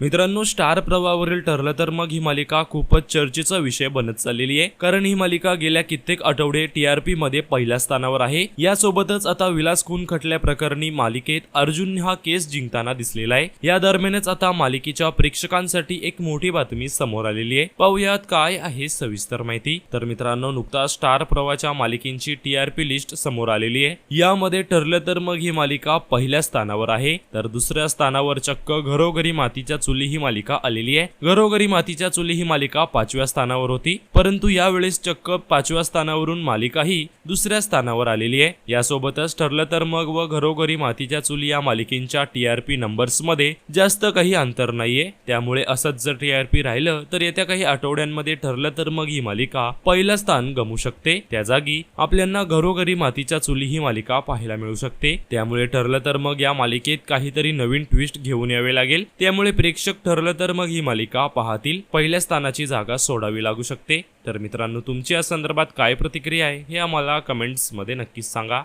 मित्रांनो स्टार प्रवाहावरील ठरलं तर मग ही मालिका खूपच चर्चेचा विषय बनत चाललेली आहे. कारण ही मालिका गेल्या कित्येक आठवडे टीआरपी मध्ये पहिल्या स्थानावर आहे. यासोबतच आता विलास खून खटल्या प्रकरणी मालिकेत अर्जुन हा केस जिंकताना दिसलेला आहे. या दरम्यानच आता मालिकेच्या प्रेक्षकांसाठी एक मोठी बातमी समोर आलेली आहे. पाहुयात काय आहे सविस्तर माहिती. तर मित्रांनो नुकताच स्टार प्रवाहाच्या मालिकेची टीआरपी लिस्ट समोर आलेली आहे. यामध्ये ठरलं तर मग ही मालिका पहिल्या स्थानावर आहे. तर दुसऱ्या स्थानावर चक्क घरोघरी मातीच्या चुली ही मालिका आलेली आहे. घरोघरी मातीच्या चुली ही मालिका पाचव्या स्थानावर होती. परंतु यावेळेस चक्क पाचव्या स्थानावरून मालिका ही दुसऱ्या स्थानावर आलेली आहे. यासोबतच ठरलं तर मग व घरोघरी मातीच्या चुली या मालिकेच्या टीआरपी नंबर्समध्ये जास्त काही अंतर नाहीये. त्यामुळे असंच जर टीआरपी राहिलं तर येत्या काही आठवड्यांमध्ये ठरलं तर मग ही मालिका पहिलं स्थान गमू शकते. त्या जागी आपल्यांना घरोघरी मातीच्या चुली ही मालिका पाहायला मिळू शकते. त्यामुळे ठरलं तर मग या मालिकेत काहीतरी नवीन ट्विस्ट घेऊन यावे लागेल. त्यामुळे प्रेक्षक ठरलं तर मग ही मालिका पाहतील. पहिल्या स्थानाची जागा सोडावी लागू शकते. तर मित्रांनो तुमची या संदर्भात काय प्रतिक्रिया आहे हे आम्हाला कमेंट्समध्ये नक्कीच सांगा.